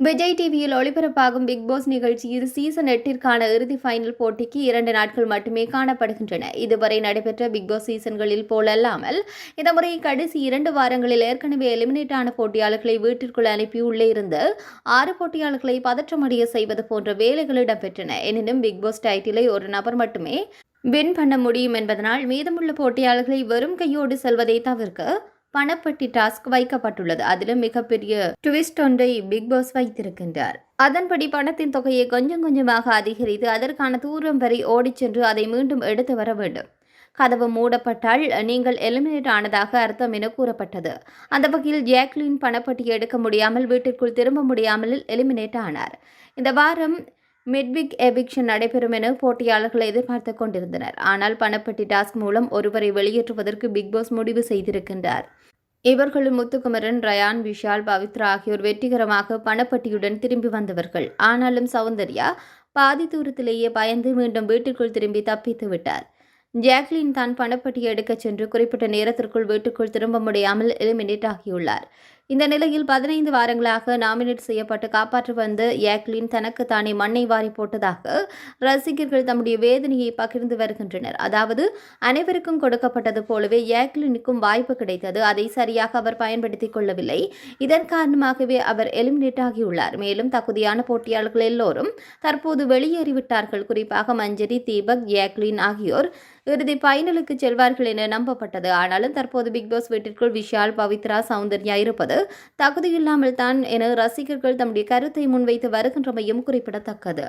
விஜய் டிவியில் ஒளிபரப்பாகும் Bigg Boss நிகழ்ச்சியில் சீசன் எட்டிற்கான இறுதி ஃபைனல் போட்டிக்கு இரண்டு நாட்கள் மட்டுமே காணப்படுகின்றன. இதுவரை நடைபெற்ற பிக் பாஸ் சீசன்களில் போலல்லாமல் இந்த முறை கடைசி இரண்டு வாரங்களில் ஏற்கனவே எலிமினேட் ஆன போட்டியாளர்களை வீட்டிற்குள் அனுப்பி உள்ளே இருந்து ஆறு போட்டியாளர்களை பதற்றமடைய செய்வது போன்ற வேலைகள் இடம்பெற்றன. எனினும் பிக் பாஸ் டைட்டிலை ஒரு நபர் மட்டுமே வின் பண்ண முடியும் என்பதனால் மீதமுள்ள போட்டியாளர்களை வெறும் கையோடு செல்வதை தவிர்க்க பணப்பட்டி டாஸ்க் வைக்கப்பட்டுள்ளது. அதிலும் மிகப்பெரிய ட்விஸ்ட் ஒன்றை பிக் பாஸ் வைத்திருக்கின்றார். அதன்படி பணத்தின் தொகையை கொஞ்சம் கொஞ்சமாக அதிகரித்து அதற்கான தூரம் வரை ஓடிச் சென்று அதை மீண்டும் எடுத்து வர வேண்டும். கதவு மூடப்பட்டால் நீங்கள் எலிமினேட் ஆனதாக அர்த்தம் என கூறப்பட்டது. அந்த வகையில் ஜாக்லின் பணப்பட்டி எடுக்க முடியாமல் வீட்டிற்குள் திரும்ப முடியாமல் எலிமினேட் ஆனார். இந்த வாரம் மிட்விக் எவிக்ஷன் நடைபெறும் என போட்டியாளர்கள் எதிர்பார்த்து கொண்டிருந்தனர். ஆனால் பணப்பட்டி டாஸ்க் மூலம் ஒருவரை வெளியேற்றுவதற்கு பிக் பாஸ் முடிவு செய்திருக்கின்றார். இவர்களும் முத்துக்குமரன் ரயான் விஷால் பவித்ரா ஆகியோர் வெற்றிகரமாக பணப்பட்டியுடன் திரும்பி வந்தவர்கள். ஆனாலும் சௌந்தர்யா பாதி தூரத்திலேயே பயந்து மீண்டும் வீட்டிற்குள் திரும்பி தப்பித்து விட்டார். ஜாக்லின் தான் பணப்பட்டியை எடுக்கச் சென்று குறிப்பிட்ட நேரத்திற்குள் வீட்டுக்குள் திரும்ப முடியாமல் எலிமினேட் ஆகியுள்ளார். இந்த நிலையில் பதினைந்து வாரங்களாக நாமினேட் செய்யப்பட்டு காப்பாற்றி வந்த ஏக்லின் தனக்கு தானே மண்ணை வாரி போட்டதாக ரசிகர்கள் தம்முடைய வேதனையை பகிர்ந்து வருகின்றனர். அதாவது அனைவருக்கும் கொடுக்கப்பட்டது போலவே ஏக்லினுக்கும் வாய்ப்பு கிடைத்தது. அதை சரியாக அவர் பயன்படுத்திக் கொள்ளவில்லை. இதன் காரணமாகவே அவர் எலிமினேட் ஆகியுள்ளார். மேலும் தகுதியான போட்டியாளர்கள் எல்லோரும் தற்போது வெளியேறிவிட்டார்கள். குறிப்பாக மஞ்சரி தீபக் ஏக்லின் ஆகியோர் இறுதி ஃபைனலுக்கு செல்வார்கள் என நம்பப்பட்டது. ஆனாலும் தற்போது பிக் பாஸ் வீட்டிற்குள் விஷால் பவித்ரா சௌந்தர்யா இருப்பது தகுதியில்லாமல் தான் என ரசிகர்கள் தம்முடைய கருத்தை முன்வைத்து வருகின்றமையும் குறிப்பிடத்தக்கது.